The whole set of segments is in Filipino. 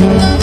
Para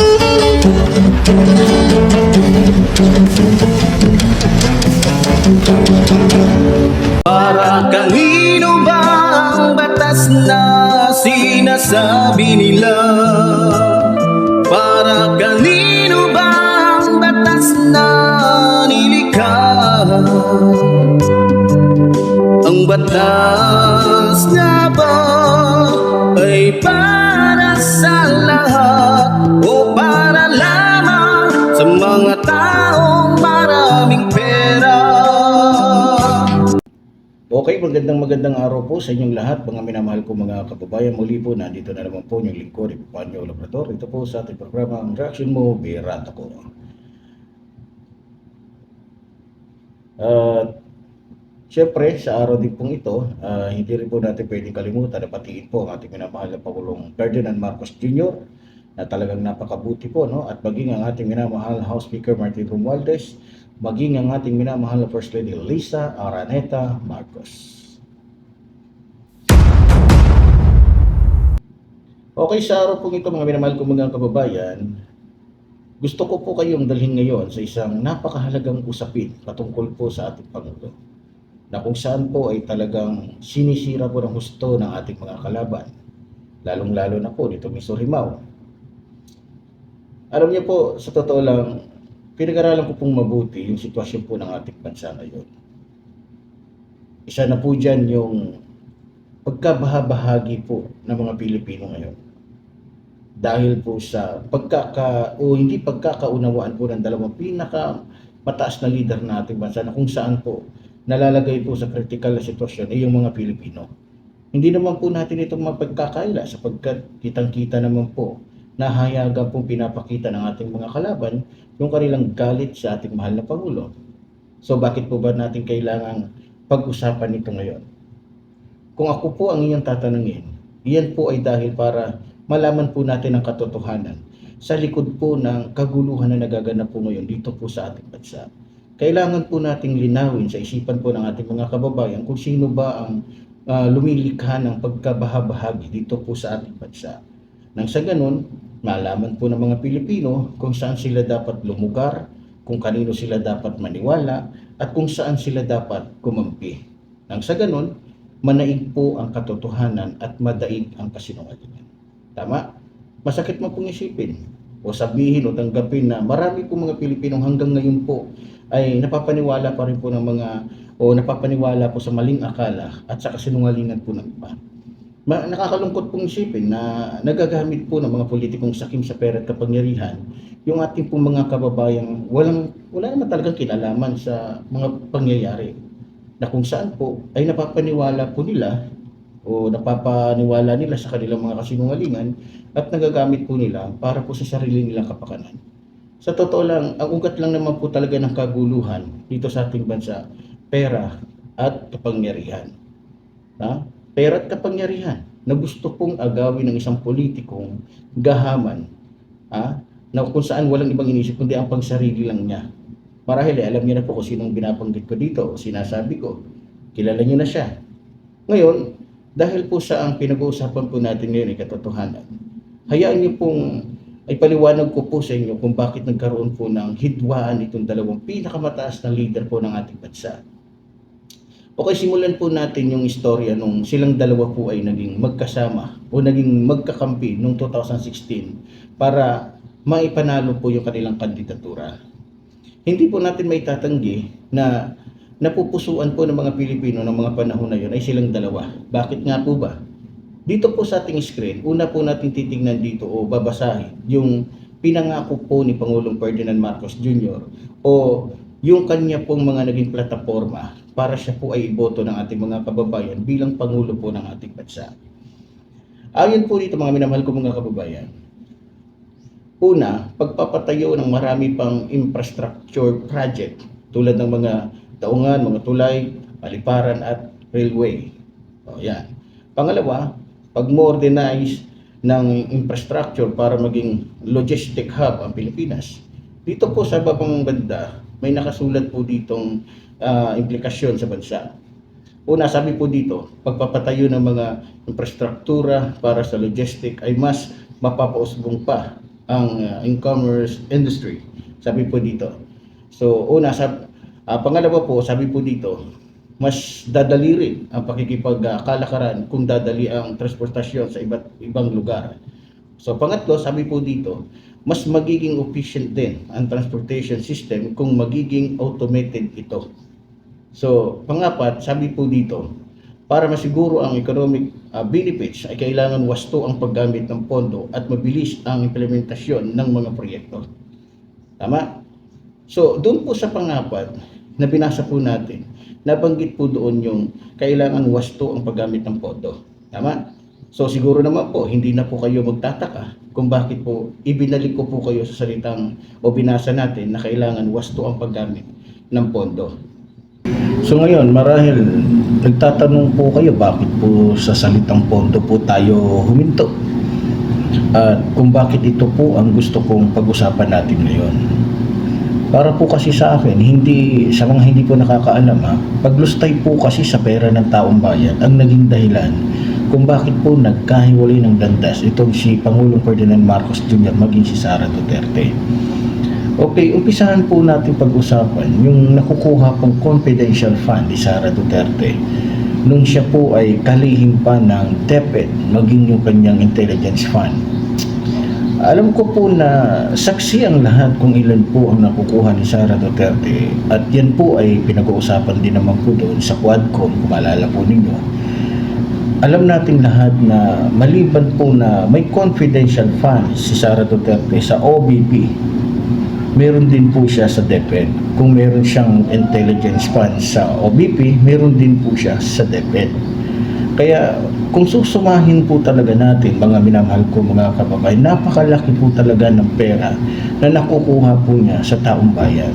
Magandang magandang araw po sa inyong lahat, mga minamahal ko mga kababayan. Muli po, nandito na naman po yung lingkod, Epipanyo Labrador. Ito po sa ating programa, ang reaction mo, Birata ko. At Siyempre, sa araw din pong ito, ah, hindi rin po natin pwedeng kalimutan na patiin po ang ating minamahal na Pangulong Ferdinand Marcos Jr. na talagang napakabuti po, no? At maging ang ating minamahal House Speaker Martin Romualdez, maging ang ating minamahal na First Lady Lisa Araneta Marcos. Okay, sa araw pong ito mga minamahal kong mga kababayan, gusto ko po kayong dalhin ngayon sa isang napakahalagang usapin patungkol po sa ating Pangulo na kung saan po ay talagang sinisira po ng husto ng ating mga kalaban, lalong-lalo na po dito Miso Rimao. Alam niyo po, sa totoo lang, pinag-aralan ko pong mabuti yung sitwasyon po ng ating bansa ngayon. Isa na po dyan yung pagkabahabahagi po ng mga Pilipino ngayon. Dahil po sa pagkaka, o hindi pagkakaunawaan po ng dalawang pinaka mataas na leader na ating bansa na kung saan po nalalagay po sa critical na sitwasyon ay yung mga Pilipino. Hindi naman po natin itong mapagkakaila sapagkat kitang-kita naman po na hayagan pong pinapakita ng ating mga kalaban yung kanilang galit sa ating mahal na Pangulo. So bakit po ba natin kailangang pag-usapan ito ngayon? Kung ako po ang inyong tatanungin, iyan po ay dahil para malaman po natin ang katotohanan sa likod po ng kaguluhan na nagaganap po ngayon dito po sa ating bansa. Kailangan po nating linawin sa isipan po ng ating mga kababayan kung sino ba ang ah, lumilikha ng pagkabahabahagi dito po sa ating bansa. Nang sa ganun, malaman po ng mga Pilipino kung saan sila dapat lumugar, kung kanino sila dapat maniwala, at kung saan sila dapat kumampi. Nang sa ganun, manaig po ang katotohanan at madaig ang kasinungalingan. Tama? Masakit mo pong isipin o sabihin o tanggapin na marami po mga Pilipinong hanggang ngayon po ay napapaniwala pa rin po ng mga o napapaniwala po sa maling akala at sa kasinungalingan po ng iba. Ma, nakakalungkot pong isipin na nagagamit po ng mga politikong sakim sa pera at kapangyarihan yung ating pong mga kababayang walang, wala naman talagang kinalaman sa mga pangyayari na kung saan po ay napapaniwala po nila o napapaniwala nila sa kanilang mga kasinungalingan at nagagamit po nila para po sa sarili nilang kapakanan. Sa totoo lang, ang ugat lang naman po talaga ng kaguluhan dito sa ating bansa, pera at kapangyarihan. Ha? Pera at kapangyarihan na gusto pong agawin ng isang politikong gahaman ha? na kung saan walang ibang inisip kundi ang pangsarili lang niya. Marahil eh, alam niyo na po kung sinong binabanggit ko dito o sinasabi ko. Kilala niyo na siya. Ngayon, dahil po sa ang pinag-uusapan po natin ngayon ay katotohanan, hayaan niyo pong ay paliwanag ko po sa inyo kung bakit nagkaroon po ng hidwaan itong dalawang pinakamataas na leader po ng ating bansa. Okay, simulan po natin yung istorya nung silang dalawa po ay naging magkasama o naging magkakampi noong 2016 para maipanalo po yung kanilang kandidatura. Hindi po natin may tatanggi na napupusuan po ng mga Pilipino ng mga panahon na yun ay silang dalawa. Bakit nga po ba? Dito po sa ating screen, una po natin titignan dito o babasahin yung pinangako po ni Pangulong Ferdinand Marcos Jr. o yung kanya pong mga naging plataforma para siya po ay iboto ng ating mga kababayan bilang Pangulo po ng ating bansa. Ayon po dito mga minamahal ko mga kababayan, Una, pagpapatayo ng marami pang infrastructure project tulad ng mga daungan, mga tulay, paliparan at railway. O yan. Pangalawa, pag-modernize ng infrastructure para maging logistic hub ang Pilipinas. Dito po sa babang banda, may nakasulat po ditong ah, implikasyon sa bansa. Una, sabi po dito, pagpapatayo ng mga infrastruktura para sa logistic ay mas mapapausbong pa ang uh, e-commerce industry. Sabi po dito. So, una, sab ah, pangalawa po, sabi po dito, mas dadali rin ang pakikipagkalakaran kung dadali ang transportasyon sa iba't ibang lugar. So, pangatlo, sabi po dito, mas magiging efficient din ang transportation system kung magiging automated ito. So, pangapat, sabi po dito, para masiguro ang economic uh, benefits ay kailangan wasto ang paggamit ng pondo at mabilis ang implementasyon ng mga proyekto. Tama? So, doon po sa pangapat na binasa po natin, nabanggit po doon yung kailangan wasto ang paggamit ng pondo. Tama? So, siguro naman po, hindi na po kayo magtataka kung bakit po ibinalik ko po kayo sa salitang o binasa natin na kailangan wasto ang paggamit ng pondo. So ngayon, marahil nagtatanong po kayo bakit po sa salitang pondo po tayo huminto. At kung bakit ito po ang gusto kong pag-usapan natin ngayon. Para po kasi sa akin, hindi sa mga hindi po nakakaalam ha, paglustay po kasi sa pera ng taong bayan ang naging dahilan kung bakit po nagkahiwalay ng landas itong si Pangulong Ferdinand Marcos Jr. maging si Sara Duterte. Okay, umpisahan po natin pag-usapan yung nakukuha pong confidential fund ni Sara Duterte nung siya po ay kalihim pa ng DepEd maging yung kanyang intelligence fund. Alam ko po na saksi ang lahat kung ilan po ang nakukuha ni Sara Duterte at yan po ay pinag-uusapan din naman po doon sa Quadcom kung maalala po ninyo. Alam nating lahat na maliban po na may confidential fund si Sara Duterte sa OBP meron din po siya sa DepEd. Kung meron siyang intelligence fund sa OBP, meron din po siya sa DepEd. Kaya kung susumahin po talaga natin, mga minamahal ko mga kababayan, napakalaki po talaga ng pera na nakukuha po niya sa taong bayan.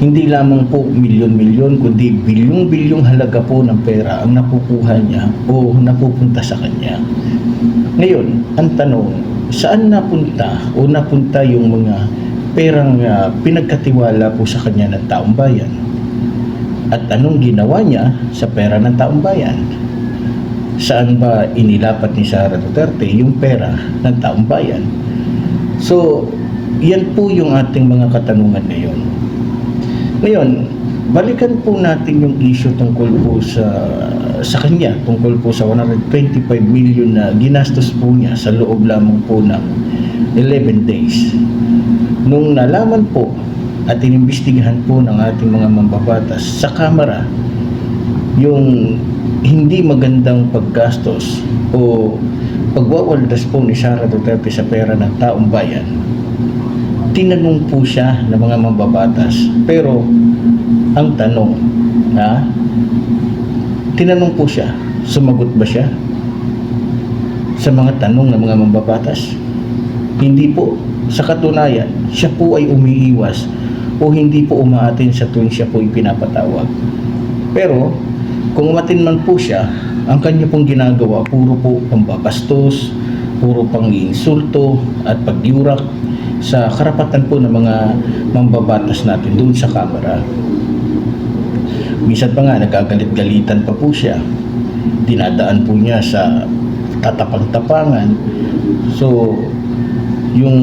Hindi lamang po milyon-milyon, kundi bilyong-bilyong halaga po ng pera ang nakukuha niya o napupunta sa kanya. Ngayon, ang tanong, saan napunta o napunta yung mga perang uh, pinagkatiwala po sa kanya ng taong bayan? At anong ginawa niya sa pera ng taong bayan? Saan ba inilapat ni Sara Duterte yung pera ng taong bayan? So, yan po yung ating mga katanungan ngayon. Ngayon, balikan po natin yung issue tungkol po sa sa kanya tungkol po sa 125 million na ginastos po niya sa loob lamang po ng 11 days. Nung nalaman po at inimbestigahan po ng ating mga mambabatas sa kamera yung hindi magandang paggastos o pagwawaldas po ni Sara Duterte sa pera ng taong bayan, tinanong po siya ng mga mambabatas. Pero ang tanong, ha? Tinanong po siya, sumagot ba siya? Sa mga tanong ng mga mambabatas? Hindi po. Sa katunayan, siya po ay umiiwas o hindi po umaatin sa tuwing siya po ay pinapatawag. Pero, kung umatin man po siya, ang kanya pong ginagawa, puro po pambabastos, puro pang insulto at pagyurak sa karapatan po ng mga mambabatas natin doon sa kamera. Minsan pa nga, nagagalit-galitan pa po siya. Dinadaan po niya sa tatapang-tapangan. So, yung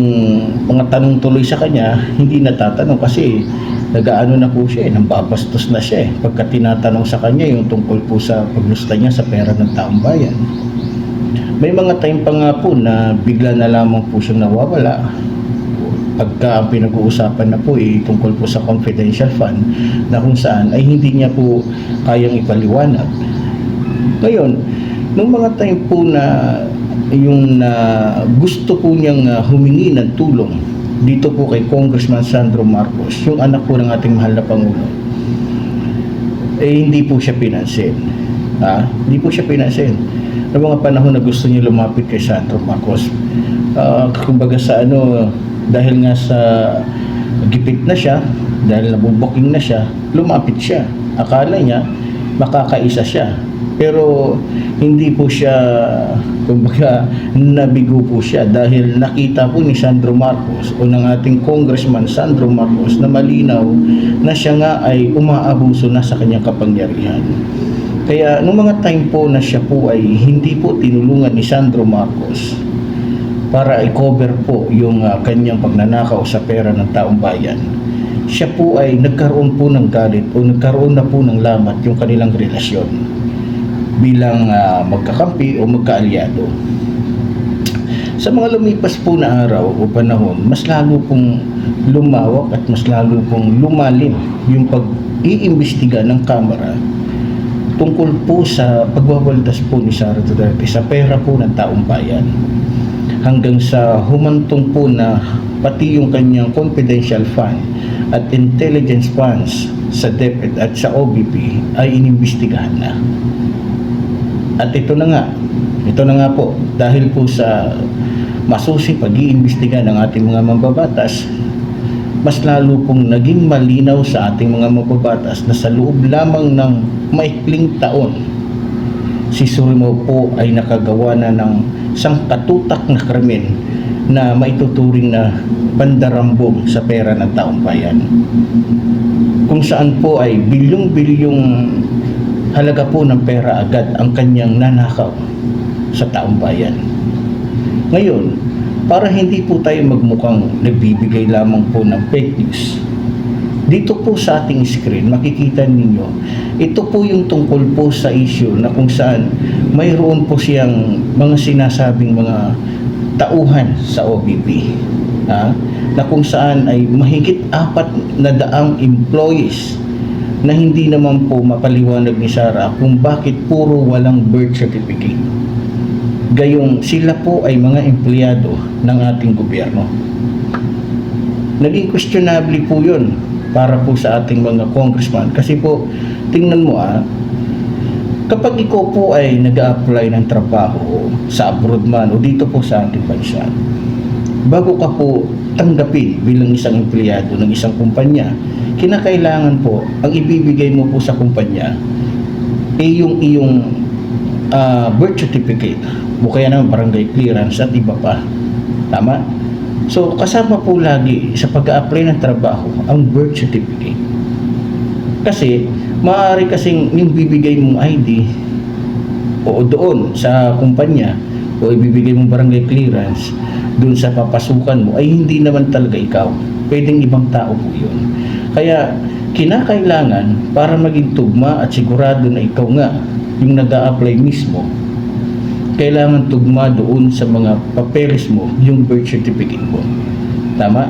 mga tanong tuloy sa kanya, hindi natatanong kasi nagaano na po siya eh, nambabastos na siya eh. Pagka tinatanong sa kanya yung tungkol po sa paglusta niya sa pera ng taong bayan. May mga time pa nga po na bigla na lamang po siyang nawawala pagka ang pinag-uusapan na po ay tungkol po sa confidential fund na kung saan ay hindi niya po kayang ipaliwanag. Ngayon, nung mga time po na yung na gusto po niyang uh, humingi ng tulong dito po kay Congressman Sandro Marcos, yung anak po ng ating mahal na Pangulo, eh hindi po siya pinansin. Ha? Hindi po siya pinansin. Noong mga panahon na gusto niya lumapit kay Sandro Marcos, uh, kumbaga sa ano, dahil nga sa gipit na siya, dahil nabubuking na siya, lumapit siya. Akala niya, makakaisa siya. Pero hindi po siya, kumbaga, nabigo po siya dahil nakita po ni Sandro Marcos o ng ating congressman Sandro Marcos na malinaw na siya nga ay umaabuso na sa kanyang kapangyarihan. Kaya nung mga time po na siya po ay hindi po tinulungan ni Sandro Marcos, para i-cover po yung ah, kanyang pagnanakaw sa pera ng taong bayan, siya po ay nagkaroon po ng galit o nagkaroon na po ng lamat yung kanilang relasyon bilang ah, magkakampi o magkaalyado. Sa mga lumipas po na araw o panahon, mas lalo pong lumawak at mas lalo pong lumalim yung pag-iimbestiga ng Kamara tungkol po sa pagwawaldas po ni Sara Duterte sa pera po ng taong bayan hanggang sa humantong po na pati yung kanyang confidential fund at intelligence funds sa DepEd at sa OBP ay inimbestigahan na. At ito na nga, ito na nga po, dahil po sa masusi pag-iimbestiga ng ating mga mambabatas, mas lalo pong naging malinaw sa ating mga mababatas na sa loob lamang ng maikling taon, si Surimo po ay nakagawa na ng sangkatutak na krimen na maituturing na pandarambong sa pera ng taong bayan. Kung saan po ay bilyong-bilyong halaga po ng pera agad ang kanyang nanakaw sa taong bayan. Ngayon, para hindi po tayo magmukhang nagbibigay lamang po ng fake news, dito po sa ating screen, makikita ninyo, ito po yung tungkol po sa issue na kung saan mayroon po siyang mga sinasabing mga tauhan sa OBP. Ha? Na kung saan ay mahigit apat na daang employees na hindi naman po mapaliwanag ni Sarah kung bakit puro walang birth certificate. Gayong sila po ay mga empleyado ng ating gobyerno. Naging questionable po yun para po sa ating mga congressman. Kasi po, tingnan mo ah, kapag ikaw po ay nag apply ng trabaho sa abroad man o dito po sa ating bansa, bago ka po tanggapin bilang isang empleyado ng isang kumpanya, kinakailangan po, ang ibibigay mo po sa kumpanya, ay yung iyong ah, birth certificate o kaya naman barangay clearance at iba pa. Tama? So, kasama po lagi sa pag-apply ng trabaho ang birth certificate. Kasi, maaari kasing yung bibigay mong ID o doon sa kumpanya o ibibigay mong barangay clearance doon sa papasukan mo ay hindi naman talaga ikaw. Pwedeng ibang tao po yun. Kaya, kinakailangan para maging tugma at sigurado na ikaw nga yung nag apply mismo kailangan tugma doon sa mga papeles mo, yung birth certificate mo. Tama?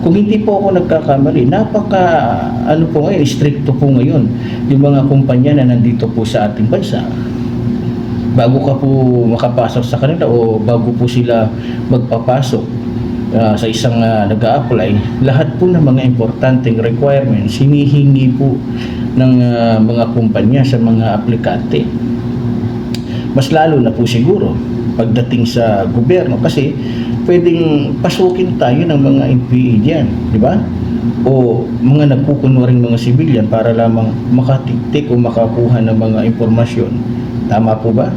Kung hindi po ako nagkakamali, napaka, ano po ngayon, stricto po ngayon, yung mga kumpanya na nandito po sa ating bansa. Bago ka po makapasok sa kanila o bago po sila magpapasok ah, sa isang uh, nag apply lahat po ng mga importanteng requirements hinihingi po ng ah, mga kumpanya sa mga aplikante mas lalo na po siguro pagdating sa gobyerno kasi pwedeng pasukin tayo ng mga NPA diyan, di ba? O mga nagkukunwaring mga sibilyan para lamang makatiktik o makakuha ng mga impormasyon. Tama po ba?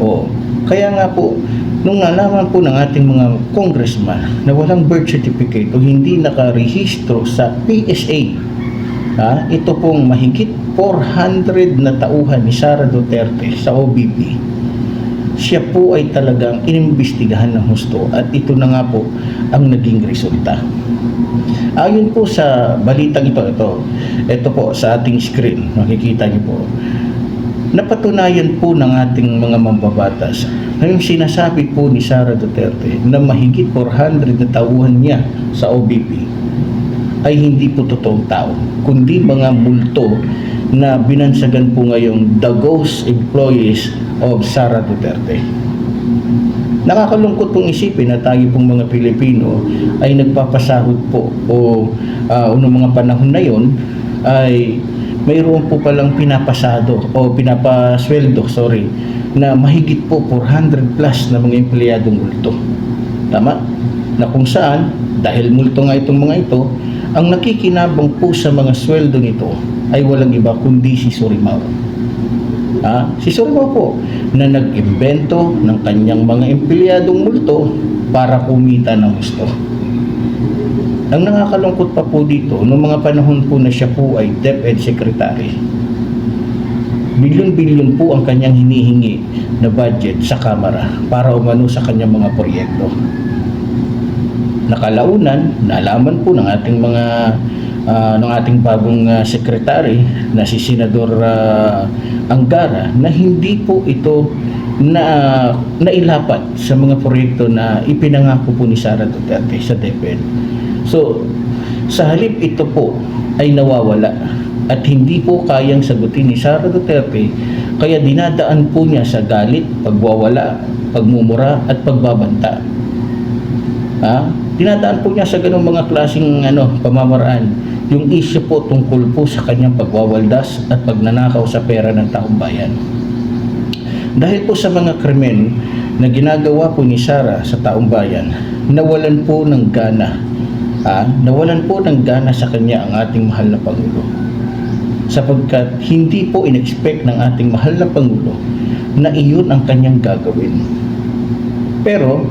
O kaya nga po nung nalaman po ng ating mga congressman na walang birth certificate o hindi nakarehistro sa PSA Ha? Ito pong mahigit 400 na tauhan ni Sara Duterte sa OBP. Siya po ay talagang inimbestigahan ng husto at ito na nga po ang naging resulta. Ayon po sa balitang ito, ito, ito po sa ating screen, makikita niyo po, napatunayan po ng ating mga mambabatas na yung sinasabi po ni Sara Duterte na mahigit 400 na tauhan niya sa OBP ay hindi po totoong tao, kundi mga multo na binansagan po ngayong the ghost employees of Sara Duterte. Nakakalungkot pong isipin na tayo pong mga Pilipino ay nagpapasahod po o uh, unong mga panahon na yon ay mayroon po palang pinapasado o pinapasweldo, sorry, na mahigit po 400 plus na mga empleyadong multo. Tama? Na kung saan, dahil multo nga itong mga ito, ang nakikinabang po sa mga sweldo nito ay walang iba kundi si Surimao. Ha? Si Surimao po na nag-imbento ng kanyang mga empleyadong multo para kumita ng gusto. Ang nakakalungkot pa po dito, noong mga panahon po na siya po ay DepEd Secretary, bilyon-bilyon po ang kanyang hinihingi na budget sa Kamara para umano sa kanyang mga proyekto. Nakalaunan, nalaman po ng ating mga ah, ng ating bagong ah, secretary na si Senador ah, Angara na hindi po ito na nailapat sa mga proyekto na ipinangako po ni Sara Duterte sa DepEd. So, sa halip ito po ay nawawala at hindi po kayang sagutin ni Sara Duterte kaya dinadaan po niya sa galit, pagwawala, pagmumura at pagbabanta. Ha? Dinadaan po niya sa ganung mga klaseng ano, pamamaraan yung issue po tungkol po sa kanyang pagwawaldas at pagnanakaw sa pera ng taong bayan. Dahil po sa mga krimen na ginagawa po ni Sara sa taong bayan, nawalan po ng gana. Ha? Nawalan po ng gana sa kanya ang ating mahal na Pangulo. Sapagkat hindi po in-expect ng ating mahal na Pangulo na iyon ang kanyang gagawin. Pero,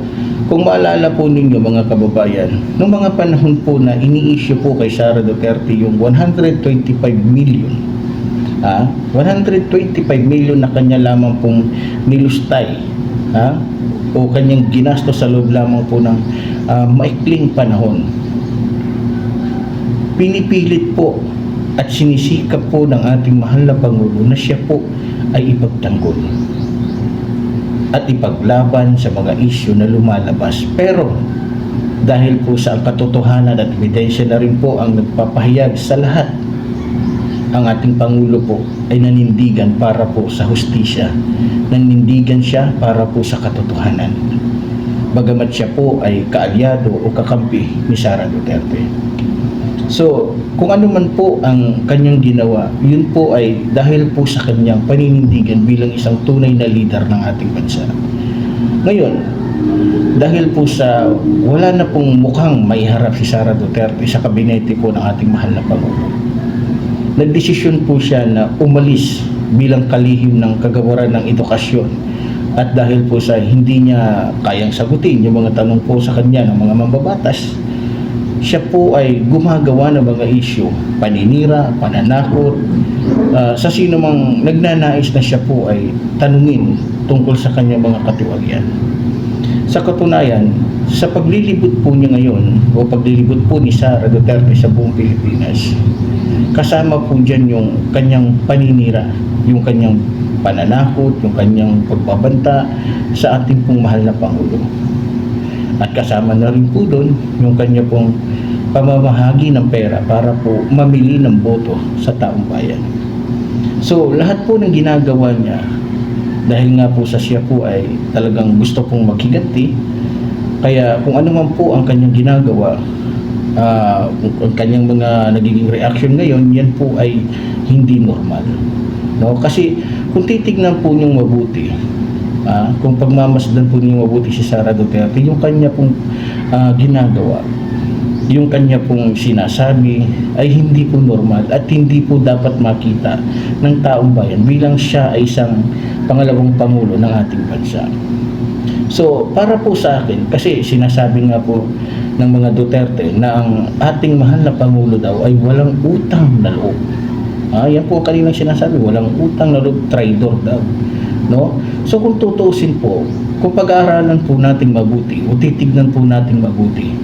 kung maalala po ninyo mga kababayan, noong mga panahon po na ini-issue po kay Sara Duterte yung 125 million ha? 125 million na kanya lamang pong nilustay ha? o kanyang ginasto sa loob lamang po ng ah, maikling panahon pinipilit po at sinisikap po ng ating mahal na Pangulo na siya po ay ipagtanggol at ipaglaban sa mga isyu na lumalabas. Pero dahil po sa katotohanan at ebidensya na rin po ang nagpapahayag sa lahat, ang ating Pangulo po ay nanindigan para po sa hustisya. Nanindigan siya para po sa katotohanan. Bagamat siya po ay kaalyado o kakampi ni Sara Duterte. So, kung ano man po ang kanyang ginawa, yun po ay dahil po sa kanyang paninindigan bilang isang tunay na leader ng ating bansa. Ngayon, dahil po sa wala na pong mukhang may harap si Sara Duterte sa kabinete po ng ating mahal na Pangulo, nagdesisyon po siya na umalis bilang kalihim ng kagawaran ng edukasyon at dahil po sa hindi niya kayang sagutin yung mga tanong po sa kanya ng mga mambabatas, siya po ay gumagawa ng mga isyu, paninira, pananakot, ah, sa sino mang nagnanais na siya po ay tanungin tungkol sa kanyang mga katiwalian. Sa katunayan, sa paglilibot po niya ngayon o paglilibot po ni Sara Duterte sa buong Pilipinas, kasama po dyan yung kanyang paninira, yung kanyang pananakot, yung kanyang pagbabanta sa ating pong mahal na Pangulo. At kasama na rin po doon yung kanya pong pamamahagi ng pera para po mamili ng boto sa taong bayan. So, lahat po ng ginagawa niya, dahil nga po sa siya po ay talagang gusto pong maghiganti, kaya kung ano man po ang kanyang ginagawa, ah, ang kanyang mga nagiging reaction ngayon, yan po ay hindi normal. No? Kasi kung titignan po niyong mabuti, ah, kung pagmamasdan po niyong mabuti si Sara Duterte, yung kanya pong ah, ginagawa, yung kanya pong sinasabi ay hindi po normal at hindi po dapat makita ng taong bayan bilang siya ay isang pangalawang pangulo ng ating bansa. So, para po sa akin, kasi sinasabi nga po ng mga Duterte na ang ating mahal na Pangulo daw ay walang utang na loob. Ah, yan po ang kanilang sinasabi, walang utang na loob, traidor daw. No? So kung tutusin po, kung pag-aaralan po natin mabuti o titignan po natin mabuti,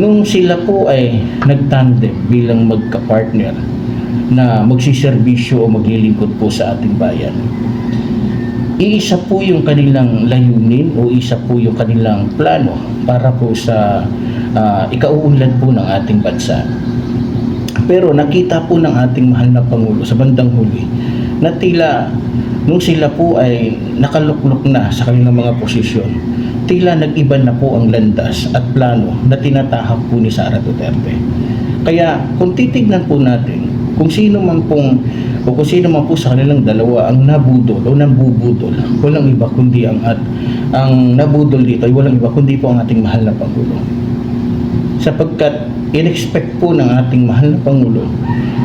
nung sila po ay nagtandem bilang magka-partner na magsiservisyo o maglilingkod po sa ating bayan, iisa po yung kanilang layunin o isa po yung kanilang plano para po sa uh, ikauunlad po ng ating bansa. Pero nakita po ng ating mahal na Pangulo sa bandang huli na tila nung sila po ay nakaluklok na sa kanilang mga posisyon, tila nag-iba na po ang landas at plano na tinatahak po ni Sara Duterte. Kaya kung titignan po natin kung sino man pong o kung sino man po sa kanilang dalawa ang nabudol o nambubudol, walang iba kundi ang at ang nabudol dito ay walang iba kundi po ang ating mahal na Pangulo. Sapagkat in-expect po ng ating mahal na Pangulo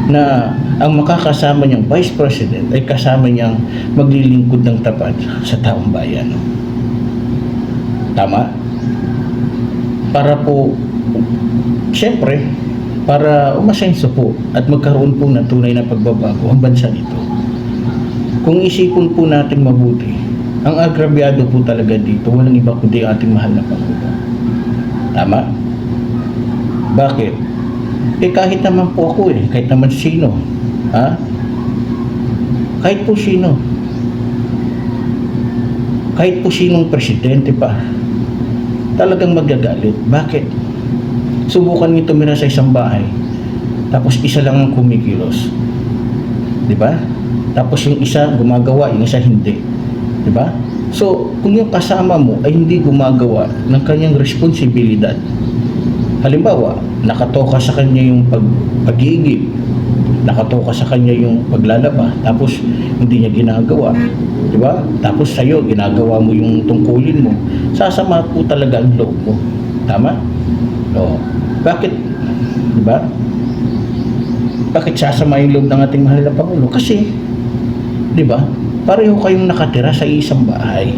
na ang makakasama niyang Vice President ay kasama niyang maglilingkod ng tapat sa taong bayan. Tama? Para po, siyempre, para umasenso po at magkaroon po ng tunay na pagbabago ang bansa nito. kung isipon po natin mabuti, ang agrabyado po talaga dito, walang iba kundi ating mahal na Pangulo. Tama? Bakit? Eh kahit naman po ako eh, kahit naman sino. Ha? Kahit po sino. Kahit po sinong presidente pa. Talagang magagalit. Bakit? Subukan niyo tumira sa isang bahay. Tapos isa lang ang kumikilos. Di ba? Tapos yung isa gumagawa, yung isa hindi. Di ba? So, kung yung kasama mo ay hindi gumagawa ng kanyang responsibilidad, halimbawa, nakatoka sa kanya yung pag pag-iigib, nakatoka sa kanya yung paglalaba, tapos hindi niya ginagawa, di ba? Tapos sa'yo, ginagawa mo yung tungkulin mo, sasama po talaga ang loob mo. Tama? Oo. Bakit? Di ba? Bakit sasama yung loob ng ating mahal na Pangulo? Kasi, di ba, pareho kayong nakatira sa isang bahay.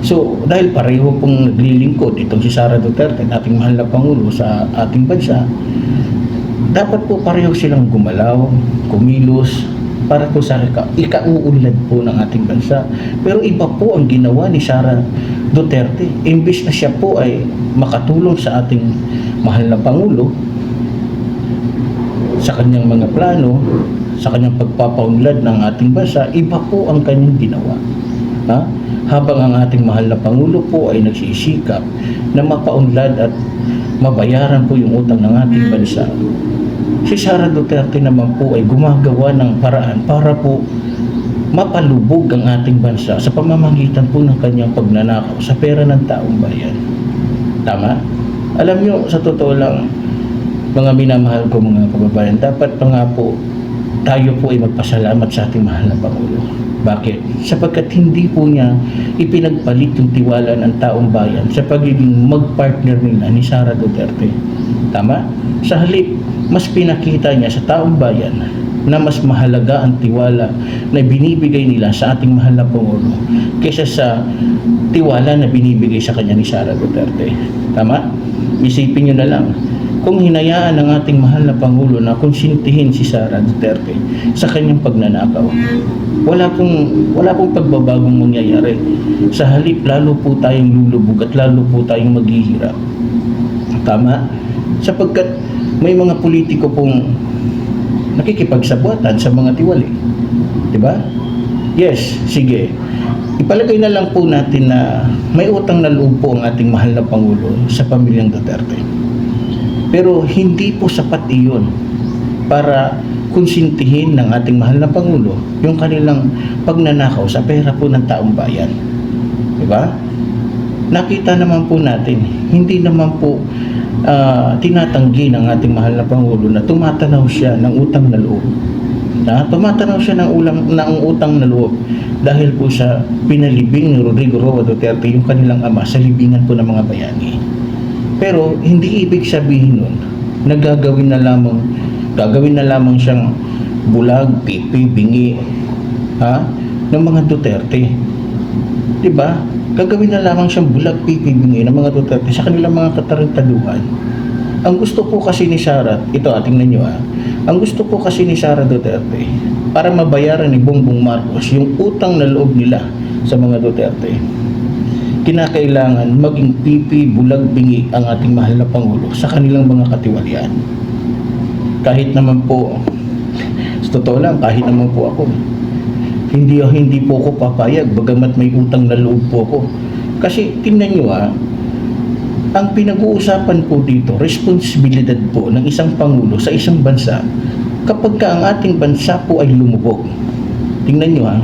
So, dahil pareho pong naglilingkod itong si Sara Duterte, ating mahal na Pangulo sa ating bansa, dapat po pareho silang gumalaw, kumilos, para po sa ika ikauunlad po ng ating bansa. Pero iba po ang ginawa ni Sara Duterte. Imbis na siya po ay makatulong sa ating mahal na Pangulo, sa kanyang mga plano, sa kanyang pagpapaunlad ng ating bansa, iba po ang kanyang ginawa. Ha? Habang ang ating mahal na Pangulo po ay nagsisikap na mapaunlad at mabayaran po yung utang ng ating bansa. Si Sara Duterte naman po ay gumagawa ng paraan para po mapalubog ang ating bansa sa pamamagitan po ng kanyang pagnanakaw sa pera ng taong bayan. Tama? Alam nyo, sa totoo lang, mga minamahal ko mga kababayan, dapat pa nga po tayo po ay magpasalamat sa ating mahal na Pangulo. Bakit? Sapagkat hindi po niya ipinagpalit yung tiwala ng taong bayan sa pagiging mag-partner nila ni Sara Duterte. Tama? Sa halip, mas pinakita niya sa taong bayan na mas mahalaga ang tiwala na binibigay nila sa ating mahal na Pangulo kaysa sa tiwala na binibigay sa kanya ni Sara Duterte. Tama? Isipin nyo na lang, kung hinayaan ng ating mahal na Pangulo na konsintihin si Sara Duterte sa kanyang pagnanakaw, wala pong, wala pong pagbabagong mangyayari. Sa halip, lalo po tayong lulubog at lalo po tayong maghihirap. Tama? Sapagkat may mga politiko pong nakikipagsabuatan sa mga tiwali. Di ba? Yes, sige. Ipalagay na lang po natin na may utang na loob po ang ating mahal na Pangulo sa pamilyang Duterte. Pero hindi po sapat iyon para konsintihin ng ating mahal na Pangulo yung kanilang pagnanakaw sa pera po ng taong bayan. Di ba? Nakita naman po natin, hindi naman po ah, tinatanggi ng ating mahal na Pangulo na tumatanaw siya ng utang na loob. Na tumatanaw siya ng, ulang, ng utang na loob dahil po sa pinalibing ni Rodrigo Roa Duterte yung kanilang ama sa libingan po ng mga bayani. Pero hindi ibig sabihin nun na gagawin na lamang gagawin na lamang siyang bulag, pipi, bingi ha, ng mga Duterte. 'Di ba? Gagawin na lamang siyang bulag, pipi, bingi ng mga Duterte sa kanilang mga katarantaduhan. Ang gusto po kasi ni Sara, ito ating ninyo ah, ang gusto po kasi ni Sara Duterte para mabayaran ni Bongbong Marcos yung utang na loob nila sa mga Duterte kinakailangan maging pipi, bulag, bingi ang ating mahal na Pangulo sa kanilang mga katiwalian. Kahit naman po, sa totoo lang, kahit naman po ako, hindi hindi po ako papayag bagamat may utang na loob po ako. Kasi tingnan nyo ah, ang pinag-uusapan po dito, responsibilidad po ng isang Pangulo sa isang bansa kapag ka ang ating bansa po ay lumubog. Tingnan nyo ah,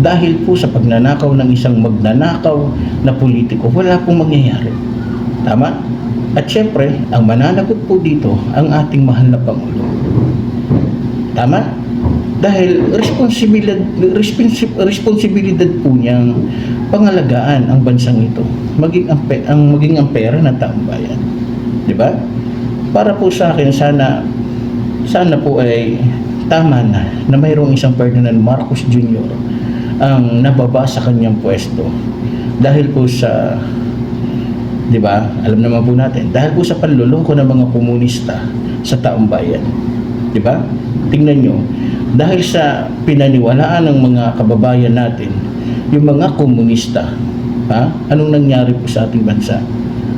dahil po sa pagnanakaw ng isang magnanakaw na politiko, wala pong mangyayari. Tama? At syempre, ang mananagot po dito, ang ating mahal na Pangulo. Tama? Dahil responsibilidad, responsib, responsibilidad po niyang pangalagaan ang bansang ito, maging ang, ang maging ang pera ng taong bayan. Di ba? Para po sa akin, sana sana po ay tama na na mayroong isang Ferdinand Marcos Jr. ang nababa sa kanyang pwesto dahil po sa 'di ba? Alam naman po natin, dahil po sa panloloko ng mga komunista sa taong bayan. Di ba? Tingnan nyo, dahil sa pinaniwalaan ng mga kababayan natin, yung mga komunista, ha? anong nangyari po sa ating bansa?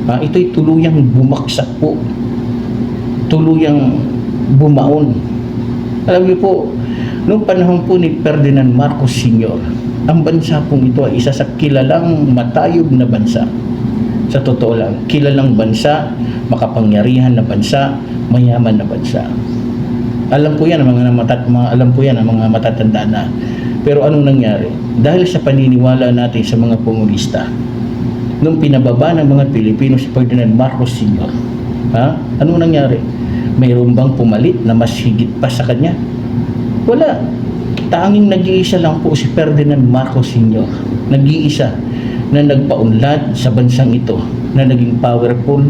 Ha? Ito'y tuluyang bumaksak po. Tuluyang bumaon. Alam niyo po, noong panahon po ni Ferdinand Marcos Sr., ang bansa pong ito ay isa sa kilalang matayog na bansa. Sa totoo lang, kilalang bansa, makapangyarihan na bansa, mayaman na bansa. Alam ko yan, ang mga, matat, mga alam ko yan, ang mga matatanda na. Pero anong nangyari? Dahil sa paniniwala natin sa mga komunista, nung pinababa ng mga Pilipino si Ferdinand Marcos Sr., ha? anong nangyari? Mayroon bang pumalit na mas higit pa sa kanya? Wala. Tanging nag-iisa lang po si Ferdinand Marcos Sr. Nag-iisa na nagpaunlad sa bansang ito na naging powerful.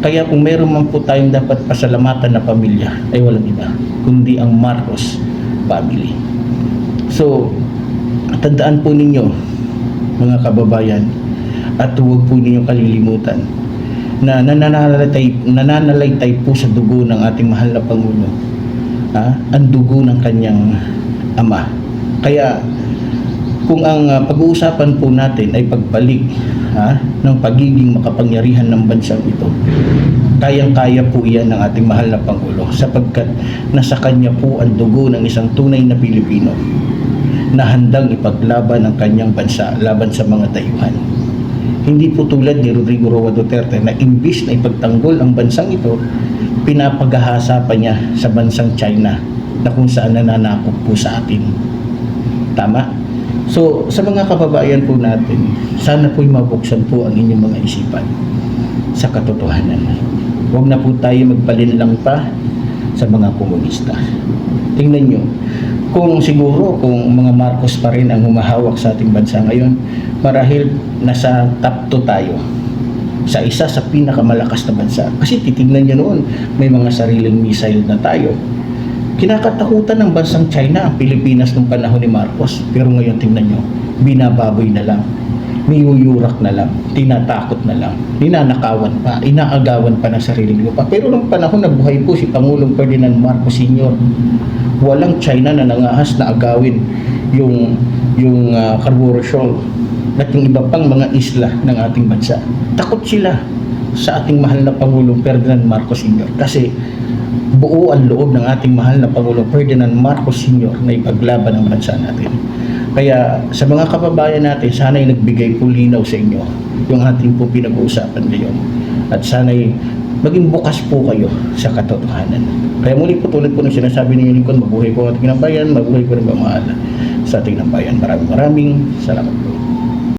Kaya kung meron man po tayong dapat pasalamatan na pamilya, ay walang iba, kundi ang Marcos family. So, tandaan po ninyo, mga kababayan, at huwag po ninyo kalilimutan na nananalaytay, nananalaytay po sa dugo ng ating mahal na Pangulo ha, ang dugo ng kanyang ama. Kaya kung ang ah, pag-uusapan po natin ay pagbalik ha, ng pagiging makapangyarihan ng bansang ito, kayang-kaya po yan ng ating mahal na Pangulo sapagkat nasa kanya po ang dugo ng isang tunay na Pilipino na handang ipaglaban ang kanyang bansa laban sa mga dayuhan. Hindi po tulad ni Rodrigo Roa Duterte na imbis na ipagtanggol ang bansang ito, pinapagahasa pa niya sa bansang China na kung saan nananakop po sa atin. Tama? So, sa mga kababayan po natin, sana po'y mabuksan po ang inyong mga isipan sa katotohanan. Huwag na po tayo magpalinlang pa sa mga komunista. Tingnan nyo, kung siguro kung mga Marcos pa rin ang humahawak sa ating bansa ngayon, marahil nasa top 2 tayo sa isa sa pinakamalakas na bansa. Kasi titignan nyo noon, may mga sariling missile na tayo. Kinakatakutan ng bansang China ang Pilipinas nung panahon ni Marcos. Pero ngayon tingnan nyo, binababoy na lang. Niyuyurak na lang, tinatakot na lang, ninanakawan pa, inaagawan pa ng sariling lupa. Pero nung panahon na buhay po si Pangulong Ferdinand Marcos Sr., walang China na nangahas na agawin yung yung uh, Shoal at yung iba pang mga isla ng ating bansa. Takot sila sa ating mahal na Pangulong Ferdinand Marcos Sr. kasi buo ang loob ng ating mahal na Pangulong Ferdinand Marcos Sr. na ipaglaban ang bansa natin. Kaya sa mga kababayan natin, sana'y nagbigay po linaw sa inyo yung ating po pinag-uusapan ngayon. At sana'y maging bukas po kayo sa katotohanan. Kaya muli po tulad po ng sinasabi ninyo lingkod, mabuhay po ang ating ng bayan, mabuhay po ng pamahala sa ating ng bayan. Maraming maraming salamat.